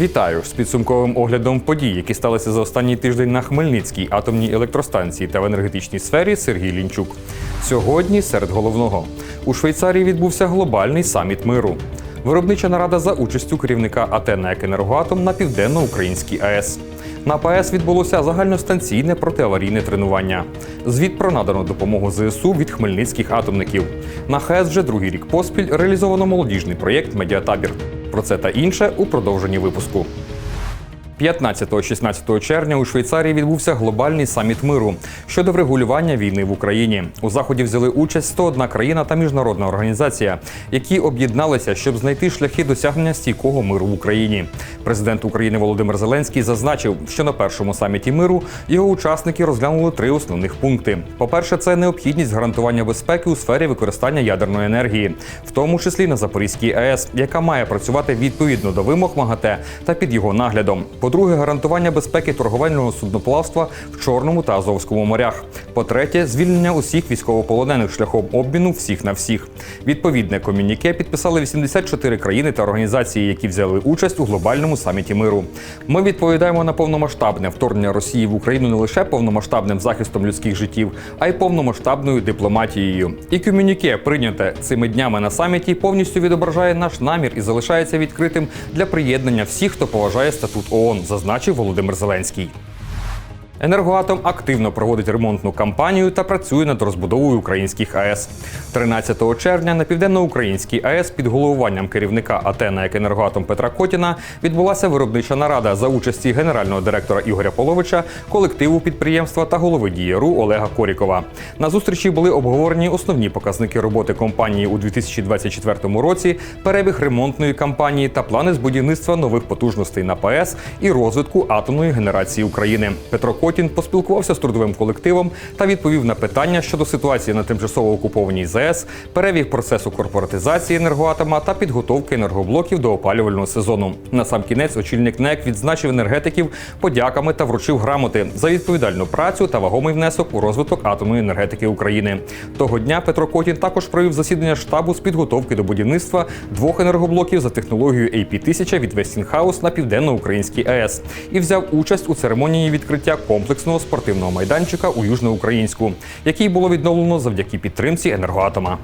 Вітаю з підсумковим оглядом подій, які сталися за останній тиждень на Хмельницькій атомній електростанції та в енергетичній сфері Сергій Лінчук. Сьогодні серед головного у Швейцарії відбувся глобальний саміт миру. Виробнича нарада за участю керівника АТ «НЕК Енергоатом на південно-українській АЕС. На ПАЕС відбулося загальностанційне протиаварійне тренування. Звіт про надану допомогу ЗСУ від хмельницьких атомників. На ХАЕС вже другий рік поспіль реалізовано молодіжний проєкт Медіатабір. Про це та інше у продовженні випуску. 15-16 червня у Швейцарії відбувся глобальний саміт миру щодо врегулювання війни в Україні. У заході взяли участь 101 країна та міжнародна організація, які об'єдналися, щоб знайти шляхи досягнення стійкого миру в Україні. Президент України Володимир Зеленський зазначив, що на першому саміті миру його учасники розглянули три основних пункти: по-перше, це необхідність гарантування безпеки у сфері використання ядерної енергії, в тому числі на Запорізькій АЕС, яка має працювати відповідно до вимог МАГАТЕ та під його наглядом. По-друге, гарантування безпеки торговельного судноплавства в Чорному та Азовському морях. По-третє, звільнення усіх військовополонених шляхом обміну всіх на всіх. Відповідне комюніке підписали 84 країни та організації, які взяли участь у глобальному саміті миру. Ми відповідаємо на повномасштабне вторгнення Росії в Україну не лише повномасштабним захистом людських життів, а й повномасштабною дипломатією. І комюніке, прийняте цими днями на саміті, повністю відображає наш намір і залишається відкритим для приєднання всіх, хто поважає статут ООН, зазначив Володимир Зеленський. Енергоатом активно проводить ремонтну кампанію та працює над розбудовою українських АЕС. 13 червня на південноукраїнській АЕС під головуванням керівника АТ «НЕК Енергоатом Петра Котіна відбулася виробнича нарада за участі генерального директора Ігоря Половича, колективу підприємства та голови дієру Олега Корікова. На зустрічі були обговорені основні показники роботи компанії у 2024 році, перебіг ремонтної кампанії та плани з будівництва нових потужностей на ПАЕС і розвитку атомної генерації України. Петро Котін поспілкувався з трудовим колективом та відповів на питання щодо ситуації на тимчасово окупованій ЗАЕС, перебіг процесу корпоратизації енергоатома та підготовки енергоблоків до опалювального сезону. На сам кінець очільник НЕК відзначив енергетиків подяками та вручив грамоти за відповідальну працю та вагомий внесок у розвиток атомної енергетики України. Того дня Петро Котін також провів засідання штабу з підготовки до будівництва двох енергоблоків за технологією AP-1000 від Westinghouse на південно-українській АЕС і взяв участь у церемонії відкриття комплексного спортивного майданчика у Южноукраїнську, який було відновлено завдяки підтримці енергоатома.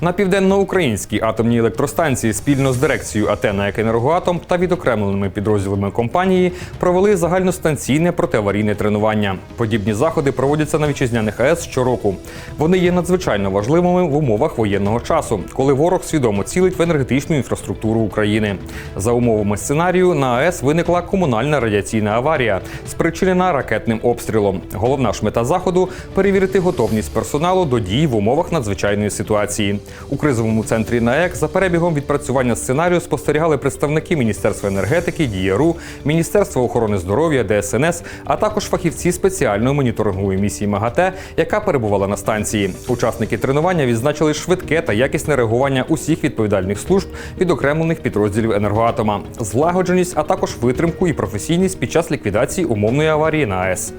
На південноукраїнській атомній електростанції спільно з дирекцією АТ «НЕК Енергоатом та відокремленими підрозділами компанії провели загальностанційне протиаварійне тренування. Подібні заходи проводяться на вітчизняних АЕС щороку. Вони є надзвичайно важливими в умовах воєнного часу, коли ворог свідомо цілить в енергетичну інфраструктуру України. За умовами сценарію на АЕС виникла комунальна радіаційна аварія, спричинена ракетним обстрілом. Головна ж мета заходу перевірити готовність персоналу до дій в умовах надзвичайної ситуації. У кризовому центрі НАЕК за перебігом відпрацювання сценарію спостерігали представники Міністерства енергетики, ДІЄРУ, Міністерства охорони здоров'я, ДСНС, а також фахівці спеціальної моніторингової місії МАГАТЕ, яка перебувала на станції. Учасники тренування відзначили швидке та якісне реагування усіх відповідальних служб відокремлених підрозділів енергоатома, злагодженість, а також витримку і професійність під час ліквідації умовної аварії на АЕС.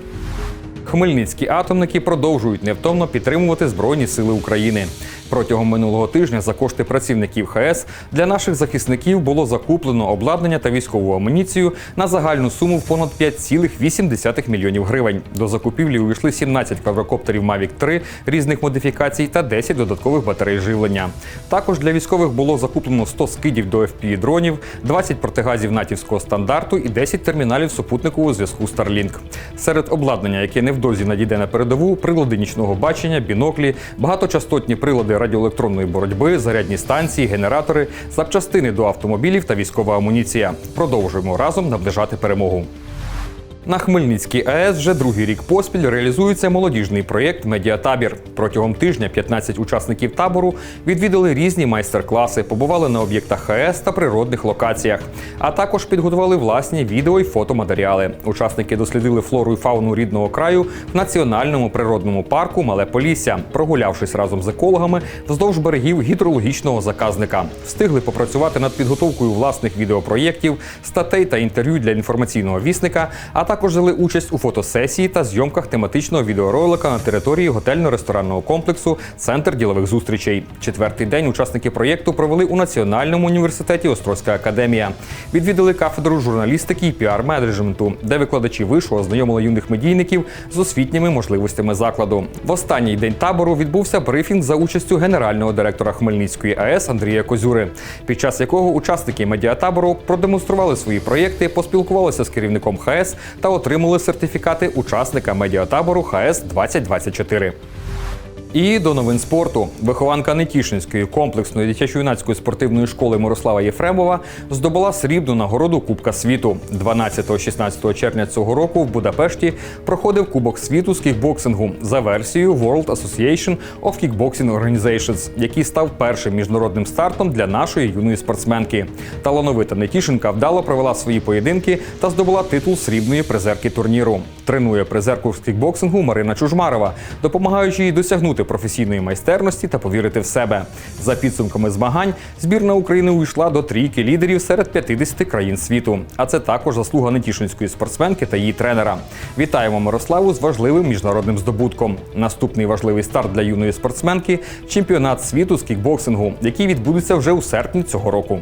Хмельницькі атомники продовжують невтомно підтримувати Збройні Сили України. Протягом минулого тижня за кошти працівників ХС для наших захисників було закуплено обладнання та військову амуніцію на загальну суму в понад 5,8 мільйонів гривень. До закупівлі увійшли 17 квадрокоптерів Mavic 3 різних модифікацій та 10 додаткових батарей живлення. Також для військових було закуплено 100 скидів до fpv дронів, 20 протигазів натівського стандарту і 10 терміналів супутникового зв'язку Starlink. Серед обладнання, яке невдовзі надійде на передову, прилади нічного бачення, біноклі, багаточастотні прилади радіоелектронної боротьби, зарядні станції, генератори, запчастини до автомобілів та військова амуніція. Продовжуємо разом наближати перемогу. На Хмельницькій АЕС вже другий рік поспіль реалізується молодіжний проєкт Медіатабір. Протягом тижня 15 учасників табору відвідали різні майстер-класи, побували на об'єктах АЕС та природних локаціях, а також підготували власні відео і фотоматеріали. Учасники дослідили флору і фауну рідного краю в національному природному парку Мале Полісся, прогулявшись разом з екологами вздовж берегів гідрологічного заказника. Встигли попрацювати над підготовкою власних відеопроєктів, статей та інтерв'ю для інформаційного вісника, а також Також взяли участь у фотосесії та зйомках тематичного відеоролика на території готельно-ресторанного комплексу Центр ділових зустрічей. Четвертий день учасники проєкту провели у Національному університеті Острозька академія. Відвідали кафедру журналістики і піар-менеджменту, де викладачі вишу ознайомили юних медійників з освітніми можливостями закладу. В останній день табору відбувся брифінг за участю генерального директора Хмельницької АЕС Андрія Козюри, під час якого учасники медіатабору продемонстрували свої проєкти, поспілкувалися з керівником ХАЕС та отримали сертифікати учасника медіатабору ХС 2024. І до новин спорту. Вихованка Нетішинської комплексної дитячо-юнацької спортивної школи Мирослава Єфремова здобула срібну нагороду Кубка світу. 12-16 червня цього року в Будапешті проходив Кубок світу з кікбоксингу за версією World Association of Kickboxing Organizations, який став першим міжнародним стартом для нашої юної спортсменки. Талановита Нетішинка вдало провела свої поєдинки та здобула титул срібної призерки турніру. Тренує призерку з кікбоксингу Марина Чужмарова, допомагаючи їй досягнути професійної майстерності та повірити в себе. За підсумками змагань, збірна України увійшла до трійки лідерів серед 50 країн світу. А це також заслуга нетішинської спортсменки та її тренера. Вітаємо Мирославу з важливим міжнародним здобутком. Наступний важливий старт для юної спортсменки чемпіонат світу з кікбоксингу, який відбудеться вже у серпні цього року.